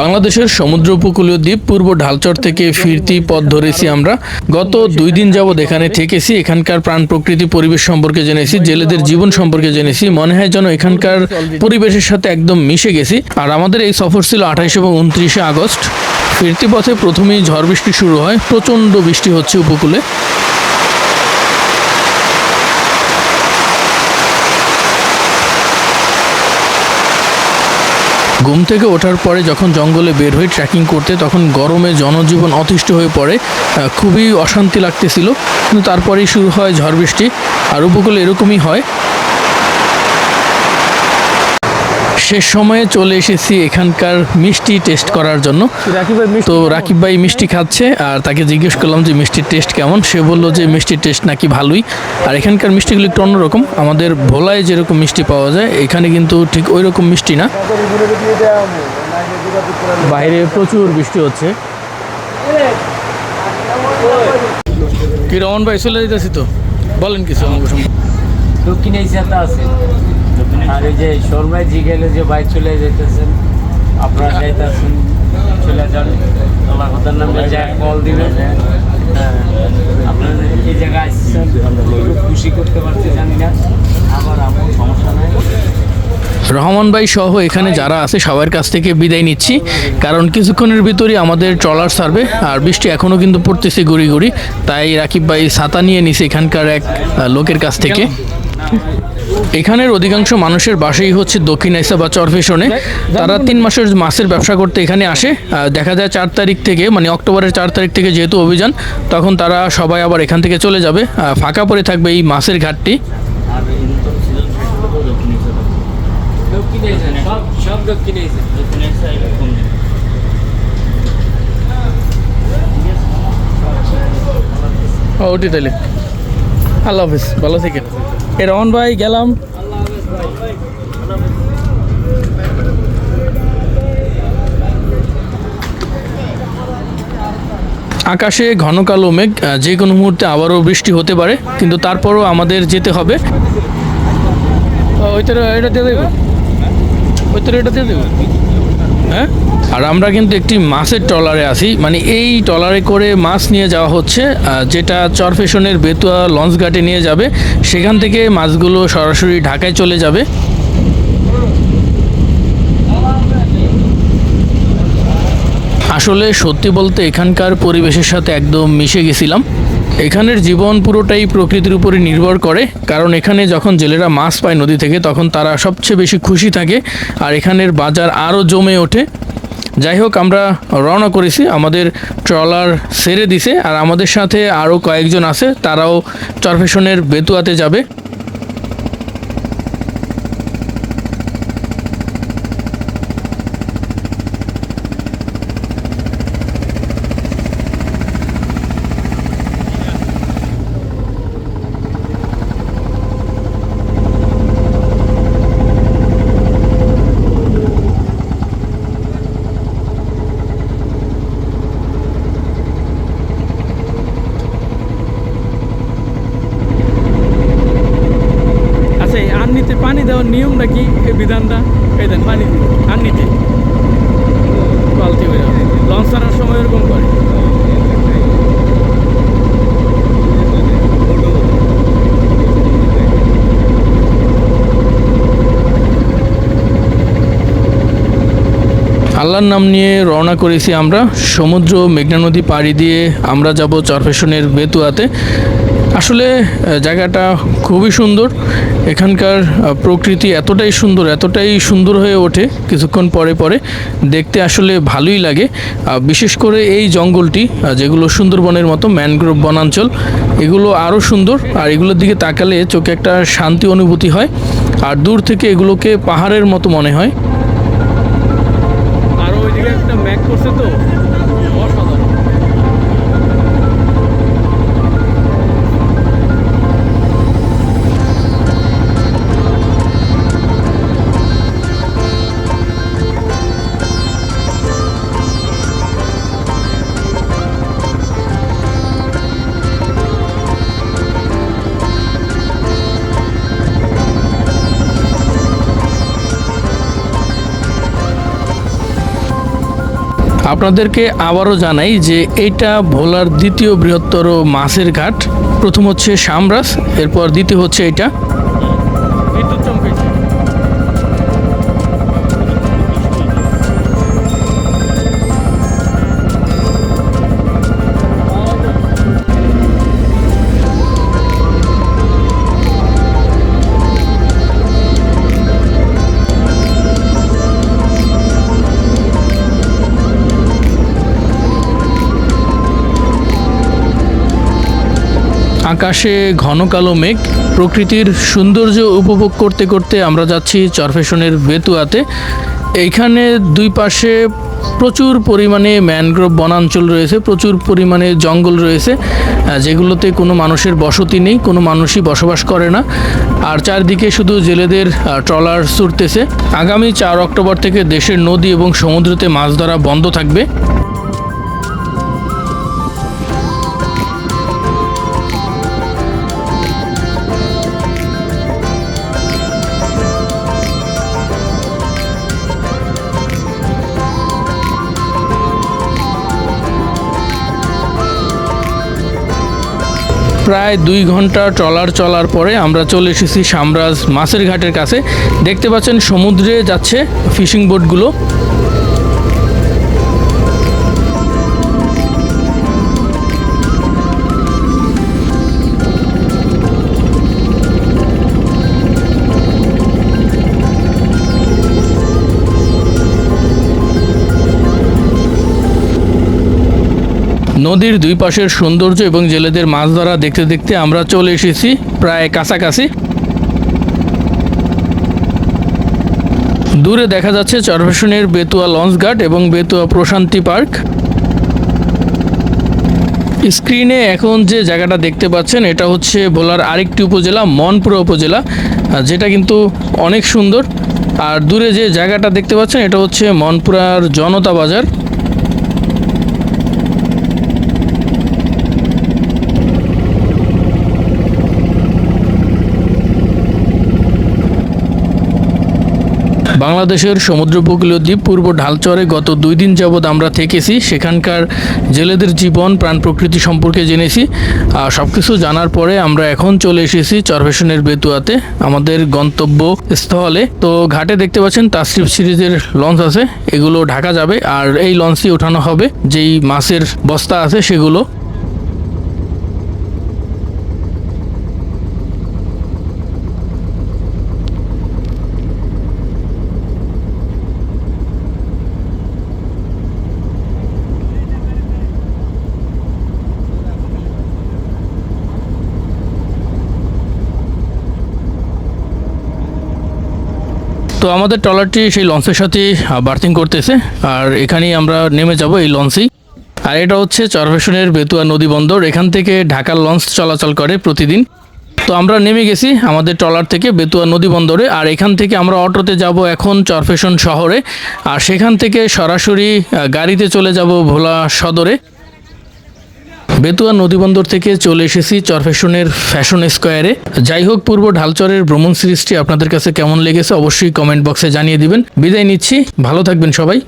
বাংলাদেশের সমুদ্র উপকূলীয় দ্বীপ পূর্ব ঢালচর থেকে ফিরতি পথ ধরেছি আমরা। গত দুই দিন যাবৎ এখানে থেকেছি। এখানকার প্রাণ প্রকৃতি, পরিবেশ সম্পর্কে জেনেছি, জেলেদের জীবন সম্পর্কে জেনেছি। মনে হয় যেন এখানকার পরিবেশের সাথে একদম মিশে গেছি। আর আমাদের এই সফর ছিল আঠাইশ এবং উনত্রিশে আগস্ট। ফিরতি পথে প্রথমেই ঝড় বৃষ্টি শুরু হয়। প্রচণ্ড বৃষ্টি হচ্ছে উপকূলে। ঘুম থেকে ওঠার পরে যখন জঙ্গলে বের হই ট্রেকিং করতে, তখন গরমে জনজীবন অতিষ্ঠ হয়ে পড়ে। খুবই অশান্তি লাগতেছিল। কিন্তু তারপরেই শুরু হয় ঝড় বৃষ্টি। আর উপকূলে এরকমই হয়। শেষ সময়ে চলে এসেছি এখানকার মিষ্টি টেস্ট করার জন্য। তো রাকিব ভাই মিষ্টি খাচ্ছে আর তাকে জিজ্ঞেস করলাম যে মিষ্টির টেস্ট কেমন? সে বলল যে মিষ্টির টেস্ট নাকি ভালোই। আর এখানকার মিষ্টিগুলো একটু অন্যরকম। আমাদের ভোলায় যেরকম মিষ্টি পাওয়া যায় এখানে কিন্তু ঠিক ওই রকম মিষ্টি না। বাইরে প্রচুর বৃষ্টি হচ্ছে। কি রমন ভাই চলে যেতেছি তো? বলেন কিছু। দক্ষিণ এশিয়াতে আছে। আর এই যে শর্মায় জিগেলে যে বাইক চলে যেতেছেন, আপনারা যাইতেছেন, চলে যান। আল্লাহ কথার নামে যা কল দিবেন হ্যাঁ। আপনারা এই জায়গায় আসছেন? খুশি করতে পারছি, জানি না। আবার আমার সমস্যা নাই। রহমান ভাই সহ এখানে যারা আছে, সবার কাছ থেকে বিদায় নিচ্ছি। কারণ কিছুক্ষণের ভিতরেই আমাদের ট্রলার সার্ভে আর বৃষ্টি এখনও কিন্তু পড়তেছে গুড়ি গুড়ি। তাই রাকিব ভাই ছাতা নিয়ে নিছে এখানকার এক লোকের কাছ থেকে। এখানের অধিকাংশ মানুষের বাসাই হচ্ছে দক্ষিণ এসা বা চরফেশনে তারা তিন মাসের মাছের ব্যবসা করতে এখানে আসে। দেখা যায় চার তারিখ থেকে মানে অক্টোবরের চার তারিখ থেকে যেহেতু অভিযান তখন তারা সবাই আবার এখান থেকে চলে যাবে। ফাঁকা পড়ে থাকবে এই মাছের ঘাটটি ওটি তাহলে আল্লাহ হাফিজ ভালো থেকে এ রহমান ভাই গেলাম। আকাশে ঘন কালো মেঘ যে কোনো মুহূর্তে আবারও বৃষ্টি হতে পারে কিন্তু তারপরও আমাদের যেতে হবে। ও, ওইটার এটা দিয়ে দেবো। ওইটার এটা দিয়ে দেবো। হ্যাঁ? আর আমরা কিন্তু একটি মাছের ট্রলারে আছি। মানে এই ট্রলারে করে মাছ নিয়ে যাওয়া হচ্ছে যেটা চরফেশনের বেতুয়া লঞ্চ ঘাটে নিয়ে যাবে। সেখান থেকে মাছগুলো সরাসরি ঢাকায় চলে যাবে। আসলে সত্যি বলতে এখানকার পরিবেশের সাথে একদম মিশে গেছিলাম। এখানের জীবন পুরোটাই প্রকৃতির উপরে নির্ভর করে, কারণ এখানে যখন জেলেরা মাছ পায় নদী থেকে, তখন তারা সবচেয়ে বেশি খুশি থাকে আর এখানের বাজার আরও জমে ওঠে। যাই হোক, আমরা রওনা করেছি, আমাদের ট্রলার সেরে দিছে আর আমাদের সাথে আরও কয়েকজন আছে, তারাও চরফেশনের বেতুয়াতে যাবে আচ্ছা এই আন্নিতে পানি দেওয়ার নিয়মটা কি এই বিধানটা? এই দেন, পানি আন্নিতে বালতি হয়ে লঞ্চ ছাড়ার সময় এরকম করে। আল্লাহর নাম নিয়ে রওনা করেছি আমরা। সমুদ্র মেঘনা নদী পাড়ি দিয়ে আমরা যাব চরফেশনের বেতুয়াতে। আসলে জায়গাটা খুবই সুন্দর। এখানকার প্রকৃতি এতটাই সুন্দর এতটাই সুন্দর হয়ে ওঠে কিছুক্ষণ পরে পরে। দেখতে আসলে ভালোই লাগে। বিশেষ করে এই জঙ্গলটি যেগুলো সুন্দরবনের মতো ম্যানগ্রোভ বনাঞ্চল, এগুলো আরও সুন্দর। আর এগুলোর দিকে তাকালে চোখে একটা শান্তি অনুভূতি হয়। আর দূর থেকে এগুলোকে পাহাড়ের মতো মনে হয়। আর ওইদিকে একটা ম্যাক করছে তো? আপনাদেরকে আবারও জানাই যে এটা ভোলার দ্বিতীয় বৃহত্তর মাছের ঘাট। প্রথম হচ্ছে সামরাস এরপর দ্বিতীয় হচ্ছে এটা আকাশে ঘন কালো মেঘ, প্রকৃতির সৌন্দর্য উপভোগ করতে করতে আমরা যাচ্ছি চরফেশনের বেতুয়াতে। এইখানে দুই পাশে প্রচুর পরিমাণে ম্যানগ্রোভ বনাঞ্চল রয়েছে, প্রচুর পরিমাণে জঙ্গল রয়েছে যেগুলোতে কোনো মানুষের বসতি নেই, কোনো মানুষই বসবাস করে না। আর চারদিকে শুধু জেলেদের ট্রলার ছুটতেছে। আগামী চার অক্টোবর থেকে দেশের নদী এবং সমুদ্রতে মাছ ধরা বন্ধ থাকবে। প্রায় দুই ঘণ্টা ট্রলার চলার পরে আমরা চলে এসেছি সামরাজ মাছের ঘাটের কাছে। দেখতে পাচ্ছেন সমুদ্রে যাচ্ছে ফিশিং বোটগুলো। নদীর দুই পাশের সৌন্দর্য এবং জেলেদের মাছ ধরা দেখতে দেখতে আমরা চলে এসেছি প্রায় কাছাকাছি। দূরে দেখা যাচ্ছে চরভেশনের বেতুয়া লঞ্চ ঘাট এবং বেতুয়া প্রশান্তি পার্ক। স্ক্রিনে এখন যে জায়গাটা দেখতে পাচ্ছেন, এটা হচ্ছে ভোলার আরেকটি উপজেলা, মনপুরা উপজেলা যেটা কিন্তু অনেক সুন্দর। আর দূরে যে জায়গাটা দেখতে পাচ্ছেন, এটা হচ্ছে মনপুরার জনতা বাজার। বাংলাদেশের সমুদ্র উপকূলীয় দ্বীপ পূর্ব ঢালচরে গত দুই দিন যাবৎ আমরা থেকেছি। সেখানকার জেলেদের জীবন, প্রাণ প্রকৃতি সম্পর্কে জেনেছি। আর সব কিছু জানার পরে আমরা এখন চলে এসেছি চরভেশনের বেতুয়াতে, আমাদের গন্তব্য স্থলে তো ঘাটে দেখতে পাচ্ছেন তাসরিফ সিরিজের লঞ্চ আছে, এগুলো ঢাকা যাবে। আর এই লঞ্চই ওঠানো হবে, যেই মাছের বস্তা আছে সেগুলো। তো আমাদের ট্রলারটি সেই লঞ্চের সাথে বার্থিং করতেছে। আর এখানেই আমরা নেমে যাব এই লঞ্চেই। আর এটা হচ্ছে চরভেশনের বেতুয়া নদী বন্দর। এখান থেকে ঢাকার লঞ্চ চলাচল করে প্রতিদিন। তো আমরা নেমে গেছি আমাদের ট্রলার থেকে বেতুয়া নদী বন্দরে। আর এখান থেকে আমরা অটোতে যাব এখন চরফেশন শহরে। আর সেখান থেকে সরাসরি গাড়িতে চলে যাব ভোলা সদরে। বেতুয়া নদীবন্দর থেকে চলে এসেছি চরফেশনের ফ্যাশন স্কোয়ারে। যাই হোক, পূর্ব ঢালচরের ভ্রমণ সিরিজটি আপনাদের কাছে কেমন লেগেছে অবশ্যই কমেন্ট বক্সে জানিয়ে দিবেন। বিদায় নিচ্ছি, ভালো থাকবেন সবাই।